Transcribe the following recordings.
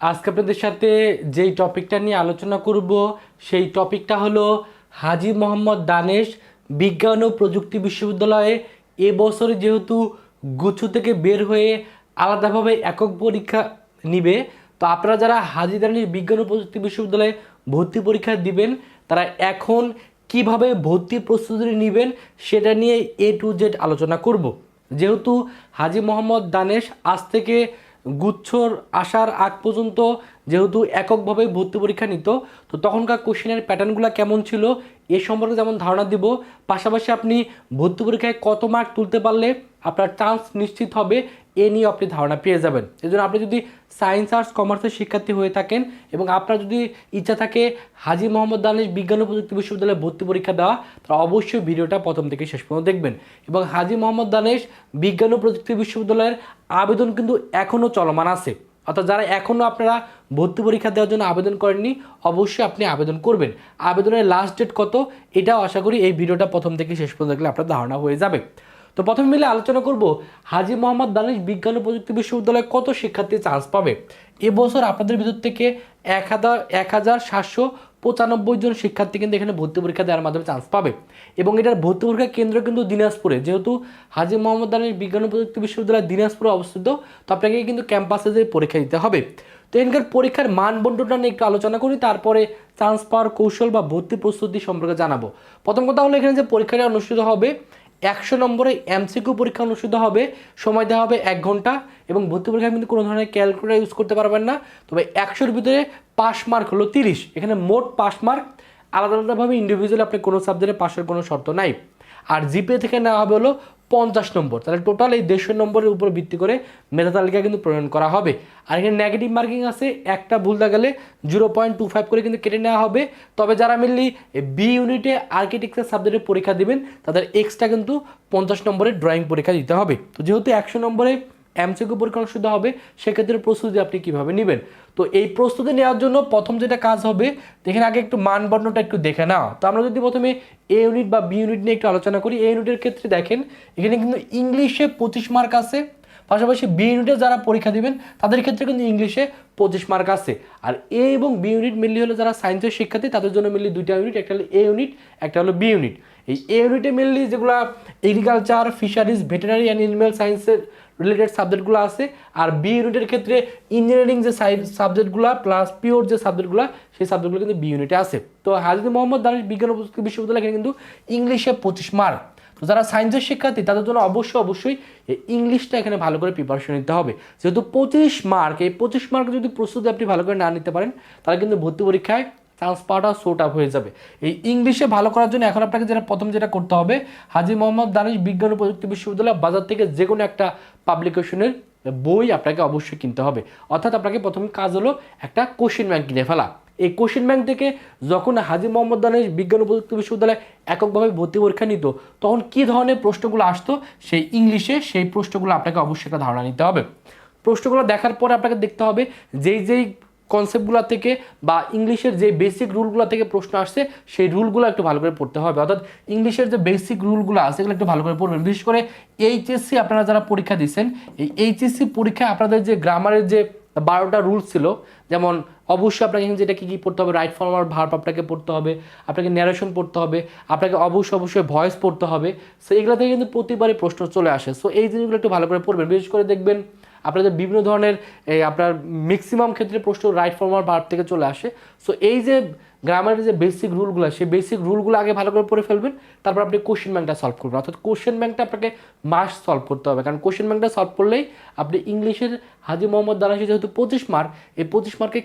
আজকে আপনাদের সাথে যেই টপিকটা নিয়ে আলোচনা করব, সেই টপিকটা হলো হাজি মোহাম্মদ দানেশ বিজ্ঞান ও প্রযুক্তি বিশ্ববিদ্যালয়ে এবছরে যেহেতু গুচ্ছ থেকে বের হয়ে আলাদাভাবে একক পরীক্ষা নিবে, তো আপনারা যারা হাজি দানেশ বিজ্ঞান ও প্রযুক্তি বিশ্ববিদ্যালয়ে ভর্তি পরীক্ষা দিবেন, তারা এখন কীভাবে ভর্তি প্রস্তুতি নেবেন সেটা নিয়ে এ টু জেড আলোচনা করব। যেহেতু হাজি মোহাম্মদ দানেশ আজ থেকে গুচ্ছর আসার আগ পর্যন্ত যেহেতু এককভাবে ভর্তি পরীক্ষা নিত, তো তখনকার কোশ্চেনের প্যাটার্নগুলো কেমন ছিল? এ সম্পর্কে যেমন ধারণা দিব, পাশাপাশি আপনি ভর্তি পরীক্ষায় কত মার্ক তুলতে পারলে আপনার চান্স নিশ্চিত হবে, এ নিয়ে আপনি ধারণা পেয়ে যাবেন। এই জন্য আপনি যদি সায়েন্স আর্টস কমার্সের শিক্ষার্থী হয়ে থাকেন এবং আপনার যদি ইচ্ছা থাকে হাজি মোহাম্মদ দানেশ বিজ্ঞান ও প্রযুক্তি বিশ্ববিদ্যালয়ে ভর্তি পরীক্ষা দেওয়া, তাহলে অবশ্যই ভিডিওটা প্রথম থেকে শেষ পর্যন্ত দেখবেন। এবং হাজি মোহাম্মদ দানেশ বিজ্ঞান ও প্রযুক্তি বিশ্ববিদ্যালয়ের আবেদন কিন্তু এখনও চলমান আছে। অর্থাৎ যারা এখনও আপনারা ভর্তি পরীক্ষা দেওয়ার জন্য আবেদন করেননি, অবশ্যই আপনি আবেদন করবেন। আবেদনের লাস্ট ডেট কত, এটাও আশা করি এই ভিডিওটা প্রথম থেকে শেষ পর্যন্ত দেখলে আপনার ধারণা হয়ে যাবে। তো প্রথমে মিলে আলোচনা করব, হাজি মোহাম্মদ দানিশ বিজ্ঞান ও প্রযুক্তি বিশ্ববিদ্যালয়ে কত শিক্ষার্থী চান্স পাবে? এবছর আপনাদের ভিতর থেকে এক হাজার এক হাজার সাতশো পঁচানব্বই জন শিক্ষার্থী কিন্তু এখানে ভর্তি পরীক্ষা দেওয়ার মাধ্যমে চান্স পাবে। এবং এটার ভর্তি পরীক্ষা কেন্দ্র কিন্তু দিনাজপুরে। যেহেতু হাজি মোহাম্মদ আলী বিজ্ঞান ও প্রযুক্তি বিশ্ববিদ্যালয় দিনাজপুরে অবস্থিত, তো আপনাকে কিন্তু ক্যাম্পাসে যে পরীক্ষা দিতে হবে। তো এখানকার পরীক্ষার মান বন্টনটা নিয়ে একটু আলোচনা করি, তারপরে চান্স পাওয়ার কৌশল বা ভর্তি প্রস্তুতি সম্পর্কে জানাব। প্রথম কথা হলো এখানে যে পরীক্ষাটা অনুষ্ঠিত হবে একশো নম্বরে এমসিকিউ পরীক্ষা অনুষ্ঠিত হবে, সময় দেওয়া হবে এক ঘণ্টা এবং ভর্তি পরীক্ষায় কিন্তু কোনো ধরনের ক্যালকুলেটার ইউজ করতে পারবেন না। তবে একশোর ভিতরে পাস মার্ক হলো তিরিশ, এখানে মোট পাস মার্ক আলাদা আলাদাভাবে ইন্ডিভিজুয়ালি আপনি কোনো সাবজেক্টে পাশের কোনো শর্ত নাই। আর জিপে থেকে নেওয়া হবে হলো পঞ্চাশ নম্বর। তাহলে টোটাল এই দেড়শো নম্বরের উপর ভিত্তি করে মেধা তালিকা কিন্তু প্রণয়ন করা হবে। আর এখানে নেগেটিভ মার্কিং আছে, একটা ভুলতে গেলে জিরো পয়েন্ট টু ফাইভ করে কিন্তু কেটে নেওয়া হবে। তবে যারা মেনলি বি ইউনিটে আর্কিটেকচার সাবজেক্টের পরীক্ষা দেবেন, তাদের এক্সট্রা কিন্তু পঞ্চাশ নম্বরের ড্রয়িং পরীক্ষা দিতে হবে। তো যেহেতু একশো নম্বরে এমসিকিউ পরীক্ষা অনুষ্ঠিত হবে, সেক্ষেত্রে প্রস্তুতি আপনি কীভাবে নেবেন? তো এই প্রস্তুতি নেওয়ার জন্য প্রথম যেটা কাজ হবে, দেখেন আগে একটু মানবন্ধটা একটু দেখে না তো আমরা যদি প্রথমে এ ইউনিট বা বি ইউনিট নিয়ে একটু আলোচনা করি এ ইউনিটের ক্ষেত্রে দেখেন, এখানে কিন্তু ইংলিশে পঁচিশ মার্ক আছে। পাশাপাশি বি ইউনিটে যারা পরীক্ষা দিবেন, তাদের ক্ষেত্রে কিন্তু ইংলিশে পঁচিশ মার্ক আছে। আর এ এবং বি ইউনিট মিললি হলো যারা সায়েন্সের শিক্ষার্থী, তাদের জন্য মিললি দুইটা ইউনিট একটা হলো এ ইউনিট একটা হলো বি ইউনিট এই এ ইউনিটে মিললি যেগুলো agriculture fisheries veterinary and animal সায়েন্সের রিলেটেড সাবজেক্টগুলো আছে, আর বি ইউনিটের ক্ষেত্রে ইঞ্জিনিয়ারিং যে সাবজেক্টগুলো প্লাস পিওর যে সাবজেক্টগুলো সেই সাবজেক্টগুলো কিন্তু বি ইউনিটে আছে। তো হাজিদ মোহাম্মদ দানিশ বিজ্ঞান প্রযুক্তি বিশ্ববিদ্যালয় কিন্তু ইংলিশে পঁচিশ মার্ক তো যারা সায়েন্সের শিক্ষার্থী, তাদের জন্য অবশ্যই অবশ্যই ইংলিশটা এখানে ভালো করে প্রিপারেশন নিতে হবে। যেহেতু পঁচিশ মার্ক এই পঁচিশ মার্ক যদি প্রস্তুতি আপনি ভালো করে না নিতে পারেন, তাহলে কিন্তু ভর্তি পরীক্ষায় চান্স পাওয়াটা শোট আপ হয়ে যাবে। এই ইংলিশে ভালো করার জন্য এখন আপনাকে যেটা, প্রথম যেটা করতে হবে, হাজি মোহাম্মদ দানিশ বিজ্ঞান ও প্রযুক্তি বিশ্ববিদ্যালয় বাজার থেকে যে কোনো একটা পাবলিকেশনের বই আপনাকে অবশ্যই কিনতে হবে। অর্থাৎ আপনাকে প্রথম কাজ হলো একটা কোশ্চেন ব্যাংক কিনে ফেলা। এই কোশ্চেন ব্যাংক থেকে যখন হাজি মোহাম্মদ দানিশ বিজ্ঞান ও প্রযুক্তি বিশ্ববিদ্যালয় এককভাবে ভর্তি পরীক্ষা নিত, তখন কী ধরনের প্রশ্নগুলো আসতো? সেই ইংলিশে সেই প্রশ্নগুলো আপনাকে অবশ্যই একটা ধারণা নিতে হবে। প্রশ্নগুলো দেখার পরে আপনাকে দেখতে হবে যেই যেই কনসেপ্টগুলো থেকে বা ইংলিশের যে বেসিক রুলগুলো থেকে প্রশ্ন আসছে, সেই রুলগুলো একটু ভালো করে পড়তে হবে। অর্থাৎ ইংলিশের যে বেসিক রুলগুলো আছে সেগুলো একটু ভালো করে পড়বেন। বিশেষ করে এইচএসসি আপনারা যারা পরীক্ষা দিচ্ছেন, এই এইচএসসি পরীক্ষায় আপনাদের যে গ্রামারের যে বারোটা রুলস ছিল যেমন, অবশ্যই আপনাকে এখানে যেটা কী কী পড়তে হবে রাইট ফর্ম আর ভার্ব আপনাকে পড়তে হবে, আপনাকে ন্যারেশন পড়তে হবে, আপনাকে অবশ্যই অবশ্যই ভয়েস পড়তে হবে সো এগুলো থেকে কিন্তু প্রতিবারই প্রশ্ন চলে আসে। সো এই জিনিসগুলো একটু ভালো করে পড়বেন। বিশেষ করে দেখবেন, আপনাদের বিভিন্ন ধরনের আপনার ম্যাক্সিমাম ক্ষেত্রে প্রশ্ন রাইট ফর্মার ভার্ব থেকে চলে আসে। সো এই যে গ্রামারের যে বেসিক রুলগুলো সেই বেসিক রুলগুলো আগে ভালো করে পড়ে ফেলবেন, তারপর আপনি কোশ্চেন ব্যাংকটা সলভ করবেন। অর্থাৎ কোশ্চেন ব্যাংকটা আপনাকে মাস সলভ করতে হবে, কারণ কোশ্চেন ব্যাংকটা সলভ করলেই আপনি ইংলিশের হাজি মোহাম্মদ দানাসি যেহেতু পঁচিশ মার্ক এই পঁচিশ মার্কে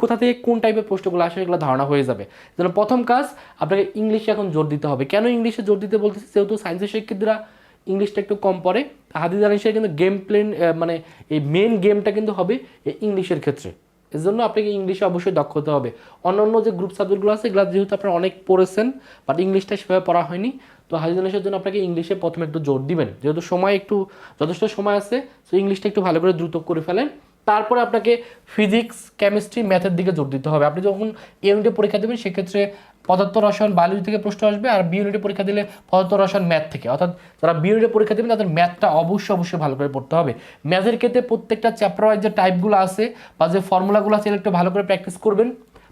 কোথা থেকে কোন টাইপের প্রশ্নগুলো আসে এগুলো ধারণা হয়ে যাবে। যেন প্রথম কাজ আপনাকে ইংলিশে এখন জোর দিতে হবে। কেন ইংলিশে জোর দিতে বলতেছি? যেহেতু সায়েন্সের শিক্ষার্থীরা ইংলিশটা একটু কম পড়ে হাদি দানিশের কিন্তু গেম প্লেন মানে এই মেন গেমটা কিন্তু হবে এই ইংলিশের ক্ষেত্রে। এর জন্য আপনাকে ইংলিশে অবশ্যই দক্ষ হতে হবে। অন্যান্য অন্য যে গ্রুপ সাবজেক্টগুলো আছে, এগুলো যেহেতু আপনারা অনেক পড়েছেন বাট ইংলিশটা সেভাবে পড়া হয়নি, তো হাজি জন্য আপনাকে ইংলিশে প্রথমে একটু জোর দিবেন। যেহেতু সময় একটু, যথেষ্ট সময় আছে সো ইংলিশটা একটু ভালো করে দ্রুত করে ফেলেন। তারপরে আপনাকে ফিজিক্স কেমিস্ট্রি ম্যাথের দিকে জোর দিতে হবে। আপনি যখন এ ইউনিটে পরীক্ষা দেবেন, সেক্ষেত্রে পদার্থ, রসায়ন বায়োলজি থেকে প্রশ্ন আসবে আর বি ইউনিটে পরীক্ষা দিলে পদার্থ, রসায়ন ম্যাথ থেকে। অর্থাৎ যারা বি ইউনিটে পরীক্ষা দেবেন, তাদের ম্যাথটা অবশ্যই অবশ্যই ভালো করে পড়তে হবে। ম্যাথের ক্ষেত্রে প্রত্যেকটা চ্যাপ্টার যে টাইপগুলো আছে বা যে ফর্মুলাগুলো আছে, এগুলো একটু ভালো করে প্র্যাকটিস করবেন।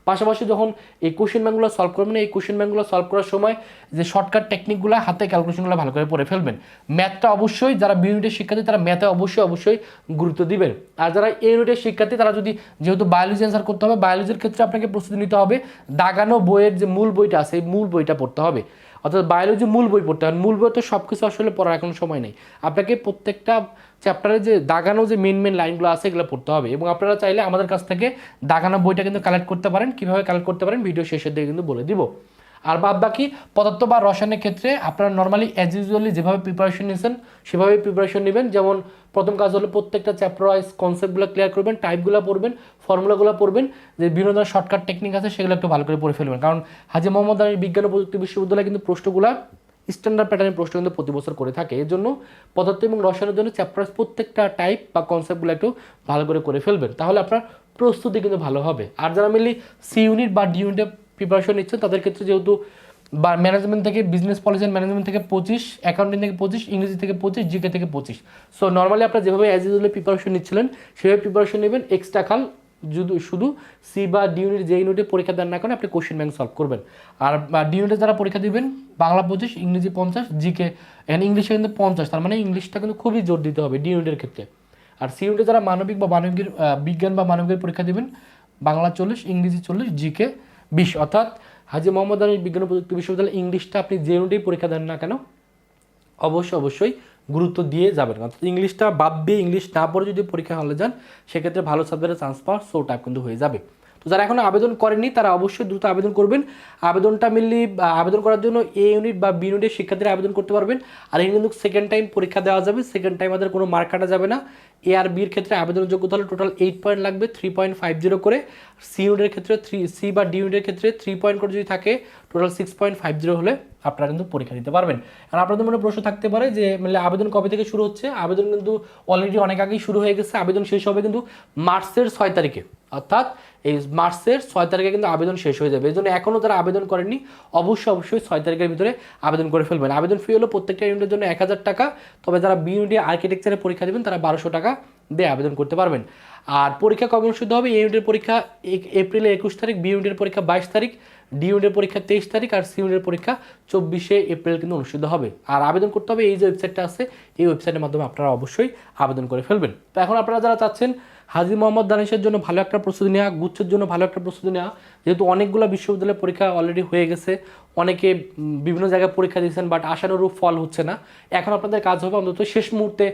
পাশাপাশি যখন এই কোশ্চেন ব্যাঙ্কগুলো সলভ করবেন, এই কোশ্চেন ব্যাঙ্কগুলো সলভ করার সময় যে শর্টকাট টেকনিকগুলো হাতে ক্যালকুলেশনগুলো ভালো করে পড়ে ফেলবেন। ম্যাথটা অবশ্যই, যারা বি ইউনিটের শিক্ষার্থী, তারা ম্যাথে অবশ্যই অবশ্যই গুরুত্ব দিবেন। আর যারা এ ইউনিটের শিক্ষার্থী, তারা যদি যেহেতু বায়োলজি অ্যান্সার করতে হবে বায়োলজির ক্ষেত্রে আপনাকে প্রস্তুতি নিতে হবে দাগানো বইয়ের যে মূল বইটা আছে, এই মূল বইটা পড়তে হবে। অর্থাৎ বায়োলজি মূল বই পড়তে হবে। মূল বই তো সব কিছু আসলে পড়ার এখন সময় নেই। আপনাকে প্রত্যেকটা চ্যাপ্টারে যে দাগানো যে মেন মেন লাইনগুলো আছে, এগুলো পড়তে হবে। এবং আপনারা চাইলে আমাদের কাছ থেকে দাগানো বইটা কিন্তু কালেক্ট করতে পারেন। কীভাবে কালেক্ট করতে পারেন ভিডিও শেষের দিকে কিন্তু বলে দিব। আর বাদ বাকি পদার্থ বা রসায়নের ক্ষেত্রে আপনারা নর্মালি অ্যাজ ইউজুয়ালি যেভাবে প্রিপারেশন নিয়েছেন সেভাবে প্রিপারেশন নেবেন। যেমন প্রথম কাজ হলো প্রত্যেকটা চ্যাপ্টার ওয়াইজ কনসেপ্টগুলো ক্লিয়ার করবেন টাইপগুলো পড়বেন ফর্মুলাগুলো পড়বেন, যে বিভিন্ন ধরনের শর্টকাট টেকনিক আছে, সেগুলো একটু ভালো করে পড়ে ফেলবেন। কারণ হাজি মোহাম্মদ আলী বিজ্ঞান ও প্রযুক্তি বিশ্ববিদ্যালয় কিন্তু প্রশ্নগুলো স্ট্যান্ডার্ড প্যাটার্নের প্রশ্ন কিন্তু প্রতি বছর করে থাকে। এর জন্য পদার্থ এবং রসায়নের জন্য চ্যাপ্টার প্রত্যেকটা টাইপ বা কনসেপ্টগুলো একটু ভালো করে করে ফেলবেন। তাহলে আপনার প্রস্তুতি কিন্তু ভালো হবে। আর যারা মেনলি সি ইউনিট বা ডি ইউনিটে প্রিপারেশন নিচ্ছেন, তাদের ক্ষেত্রে যেহেতু বা ম্যানেজমেন্ট থেকে বিজনেস পলিসি ম্যানেজমেন্ট থেকে পঁচিশ অ্যাকাউন্টিং থেকে পঁচিশ, ইংরেজি থেকে পঁচিশ জিকে থেকে পঁচিশ। সো নর্মালি আপনারা যেভাবে অ্যাজ ইউজুয়ালি প্রিপারেশন নিচ্ছিলেন, সেভাবে প্রিপারেশন নেবেন। এক্সট্রা খাল শুধু শুধু সি বা ডি ইউনিট যে ইউনিটে পরীক্ষা দেন না কেন, আপনি কোশ্চেন ব্যাংক সলভ করবেন। আর ডি ইউনিটে যারা পরীক্ষা দিবেন, বাংলা পঁচিশ, ইংরেজি পঞ্চাশ জিকে এন্ড ইংলিশে কিন্তু পঞ্চাশ, তার মানে ইংলিশটা কিন্তু খুবই জোর দিতে হবে ডি ইউনিটের ক্ষেত্রে। আর সি ইউনিটে যারা মানবিক বা মানবিকের বিজ্ঞান বা মানবিকের পরীক্ষা দিবেন, বাংলা চল্লিশ, ইংরেজি চল্লিশ জিকে বিশ, অর্থাৎ হাজি মোহাম্মদ আলী বিজ্ঞান প্রযুক্তি বিশ্ববিদ্যালয় ইংলিশটা আপনি যে ইউনিটেই পরীক্ষা দেন না কেন, অবশ্যই অবশ্যই গুরুত্ব দিয়ে যাবেন। অর্থাৎ ইংলিশটা বাদ দিয়ে ইংলিশ না পড়ে যদি পরীক্ষা হলে যান, সেক্ষেত্রে ভালো সাবজেক্টের চান্স পাওয়ার সো টাইপ কিন্তু হয়ে যাবে। তো যারা এখনও আবেদন করেননি, তারা অবশ্যই দ্রুত আবেদন করবেন। আবেদনটা মিললি আবেদন করার জন্য এ ইউনিট বা বি ইউনিটের শিক্ষার্থীরা আবেদন করতে পারবেন। আর এখানে কিন্তু সেকেন্ড টাইম পরীক্ষা দেওয়া যাবে। সেকেন্ড টাইম আমাদের কোনো মার্ক কাটা যাবে না। এ আর বির ক্ষেত্রে আবেদনের যোগ্যতা হলে টোটাল এইট পয়েন্ট লাগবে থ্রি পয়েন্ট ফাইভ জিরো করে। সি ইউনিটের ক্ষেত্রে থ্রি সি বা ডি ইউনিটের ক্ষেত্রে থ্রি পয়েন্ট করে যদি থাকে total six point five zero হলে আপনারা কিন্তু পরীক্ষা দিতে পারবেন। আর আপনাদের মনে প্রশ্ন থাকতে পারে যে মানে আবেদন কবে থেকে শুরু হচ্ছে? আবেদন কিন্তু অলরেডি অনেক আগেই শুরু হয়ে গেছে। আবেদন শেষ হবে কিন্তু মার্চের ছয় তারিখে। অর্থাৎ এই মার্চের ছয় তারিখে কিন্তু আবেদন শেষ হয়ে যাবে। এই জন্য এখনও যারা আবেদন করেননি, অবশ্যই অবশ্যই ছয় তারিখের ভিতরে আবেদন করে ফেলবেন। আবেদন ফি হলো প্রত্যেকটা ইউনিটের জন্য এক হাজার টাকা। তবে যারা বি ইউনিটে আর্কিটেকচারে পরীক্ষা দেবেন, তারা বারোশো টাকা দিয়ে আবেদন করতে পারবেন। আর পরীক্ষা কবে অনুষ্ঠিত হবে? ইউনিটের পরীক্ষা এপ্রিলে একুশ তারিখ বি ইউনিটের পরীক্ষা বাইশ তারিখ ডি ইউনিটের পরীক্ষা তেইশ তারিখ, আর সি ইউনিটের পরীক্ষা চব্বিশে এপ্রিল কিন্তু অনুষ্ঠিত হবে। আর আবেদন করতে হবে, এই যে ওয়েবসাইটটা আছে, এই ওয়েবসাইটের মাধ্যমে আপনারা অবশ্যই আবেদন করে ফেলবেন। তো এখন আপনারা যারা চাচ্ছেন হাজি মোহাম্মদ দানিশের জন্য ভালো একটা প্রস্তুতি নেওয়া গুচ্ছের জন্য ভালো একটা প্রস্তুতি নেওয়া যেহেতু অনেকগুলো বিশ্ববিদ্যালয়ের পরীক্ষা অলরেডি হয়ে গেছে, অনেকে বিভিন্ন জায়গায় পরীক্ষা দিয়েছেন বাট আশানুরূপ ফল হচ্ছে না। এখন আপনাদের কাজ হবে অন্তত শেষ মুহূর্তে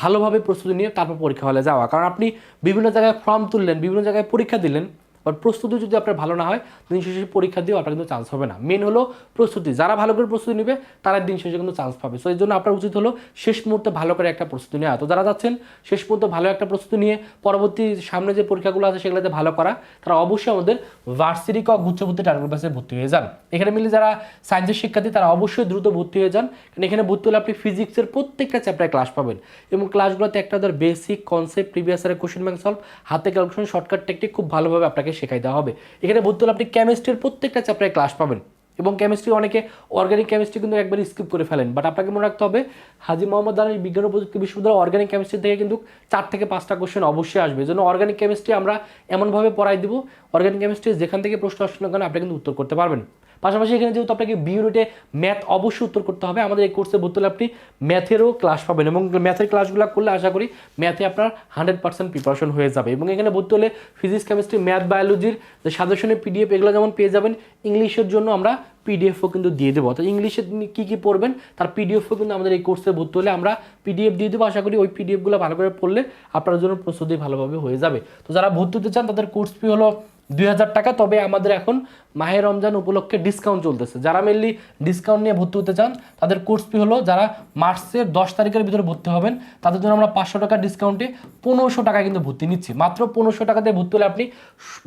ভালোভাবে প্রস্তুতি নিয়ে তারপর পরীক্ষা হলে যাওয়া। কারণ আপনি বিভিন্ন জায়গায় ফর্ম তুললেন, বিভিন্ন জায়গায় পরীক্ষা দিলেন বাট প্রস্তুতি যদি আপনার ভালো না হয়, দিন শেষে পরীক্ষা দিয়েও আপনার কিন্তু চান্স হবে না। মেন হলো প্রস্তুতি। যারা ভালো করে প্রস্তুতি নেবে, তারা দিন শেষে কিন্তু চান্স পাবে। সো এই জন্য আপনার উচিত হলো শেষ মুহূর্তে ভালো করে একটা প্রস্তুতি নেওয়া। তো যারা যাচ্ছেন, শেষ মুহূর্তে ভালো একটা প্রস্তুতি নিয়ে পরবর্তী সামনে যে পরীক্ষাগুলো আছে, সেগুলোতে ভালো করা, তারা অবশ্যই আমাদের ভার্সিটি ক গুচ্ছভর্তি টার্গেট বাসে ভর্তি হয়ে যান। এখানে মিলে যারা সায়েন্সের শিক্ষার্থী, তারা অবশ্যই দ্রুত ভর্তি হয়ে যান। কারণ এখানে ভর্তি হলে আপনি ফিজিক্সের প্রত্যেকটা চ্যাপ্টারে ক্লাস পাবেন। এবং ক্লাসগুলোতে একটা ধর বেসিক কনসেপ্ট প্রিভিয়াস ইয়ারের কোশ্চেন ব্যাংক সলভ হাতে ক্যালকুলেশন শর্টকাট টেকনিক খুব ভালোভাবে আপনাকে শেখাই দেওয়া হবে। এখানে বলতে হলে আপনি কেমিস্ট্রির প্রত্যেকটা চ্যাপ্টারে ক্লাস পাবেন। এবং কেমিস্ট্রি অনেকে অর্গানিক কেমিস্ট্রি কিন্তু একবার স্কিপ করে ফেলেন। বাট আপনাকে মনে রাখতে হবে, হাজি মোহাম্মদ দানের বিজ্ঞান ও প্রযুক্তি বিশ্ববিদ্যালয় অর্গানিক কেমিস্ট্রি থেকে কিন্তু চার থেকে পাঁচটা কোশ্চেন অবশ্যই আসবে। এই জন্য অর্গানিক কেমিস্ট্রি আমরা এমনভাবে পড়াই দিব অর্গানিক কেমিস্ট্রি যেখান থেকে প্রশ্ন আসলে কেন আপনি কিন্তু উত্তর করতে পারবেন। পাশাপাশি এখানে যেহেতু আপনাকে বি ইউনিটে ম্যাথ অবশ্যই উত্তর করতে হবে, আমাদের এই কোর্সে ভর্তি হলে আপনি ম্যাথেরও ক্লাস পাবেন এবং ম্যাথের ক্লাসগুলো করলে আশা করি ম্যাথে আপনার হান্ড্রেড পার্সেন্ট প্রিপারেশন হয়ে যাবে। এবং এখানে ভর্তি হলে ফিজিক্স কেমিস্ট্রি ম্যাথ বায়োলজির যে সাজেশনের পিডিএফ এগুলো যেমন পেয়ে যাবেন ইংলিশের জন্য আমরা পিডিএফও কিন্তু দিয়ে দেবো। অর্থাৎ ইংলিশে কী কী পড়বেন, তার পিডিএফও কিন্তু আমাদের এই কোর্সে ভর্তি হলে আমরা পিডিএফ দিয়ে দেবো। আশা করি ওই পিডিএফগুলো ভালো করে পড়লে আপনার জন্য প্রস্তুতি ভালোভাবে হয়ে যাবে। তো যারা ভর্তি হতে চান, তাদের কোর্স ফি হলো দুই হাজার টাকা, তবে আমাদের এখন মাহে রমজান উপলক্ষে ডিসকাউন্ট চলতেছে। যারা মেনলি ডিসকাউন্ট নিয়ে ভর্তি হতে চান, তাদের কোর্স ফি হলো যারা মার্চের দশ তারিখের ভিতরে ভর্তি হবেন, তাদের জন্য আমরা পাঁচশো টাকা ডিসকাউন্টে পনেরোশো টাকা কিন্তু ভর্তি নিচ্ছি। মাত্র পনেরোশো টাকা দিয়ে ভর্তি হলে আপনি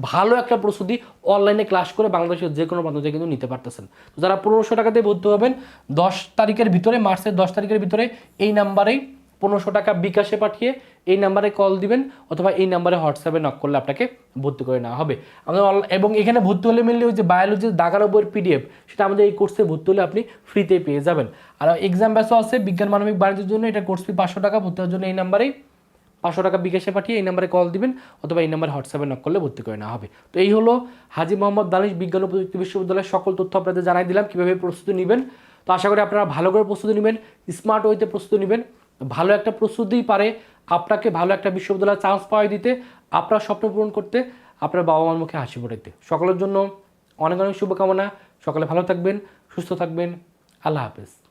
ভালো একটা প্রস্তুতি অনলাইনে ক্লাস করে বাংলাদেশের যে কোনো প্রান্ত কিন্তু নিতে পারতেছেন। যারা পনেরোশো টাকা দিয়ে ভর্তি হবেন, দশ তারিখের ভিতরে, মার্চের দশ তারিখের ভিতরে এই নাম্বারেই পনেরোশো টাকা বিকাশে পাঠিয়ে এই নাম্বারে কল দিবেন অথবা এই নাম্বারে হোয়াটসঅ্যাপে নক করলে আপনাকে ভর্তি করে নেওয়া হবে। আমাদের এবং এখানে ভর্তি হলে মিললে ওই যে বায়োলজির দাগানো বইয়ের পিডিএফ সেটা আমাদের এই কোর্সে ভর্তি হলে আপনি ফ্রিতে পেয়ে যাবেন। আর এক্সাম ব্যাসও আছে, বিজ্ঞান, মানবিক, বাণিজ্যের জন্য এটা কোর্স ফি পাঁচশো টাকা, ভর্তি হওয়ার জন্য এই নাম্বারেই পাঁচশো টাকা বিকাশে পাঠিয়ে এই নাম্বারে কল দিবেন অথবা এই নাম্বারে হোয়াটসঅ্যাপে নক করলে ভর্তি করে নেওয়া হবে। তো এই হলো হাজি মোহাম্মদ দানিশ বিজ্ঞান ও প্রযুক্তি বিশ্ববিদ্যালয়ের সকল তথ্য আপনাদের জানাই দিলাম, কীভাবে প্রস্তুতি নেবেন। তো আশা করি আপনারা ভালো করে প্রস্তুতি নেবেন স্মার্ট ওয়েতে প্রস্তুতি নেবেন। ভালো একটা প্রস্তুতিই পারে, আপনাকে ভালো একটা বিশ্ববিদ্যালয়ে চান্স পাওয়া দিতে, আপনার স্বপ্ন পূরণ করতে, আপনার বাবা মার মুখে হাসি ফোটাইতে। সকলের জন্য অনেক অনেক শুভকামনা। সকলে ভালো থাকবেন, সুস্থ থাকবেন। আল্লাহ হাফেজ।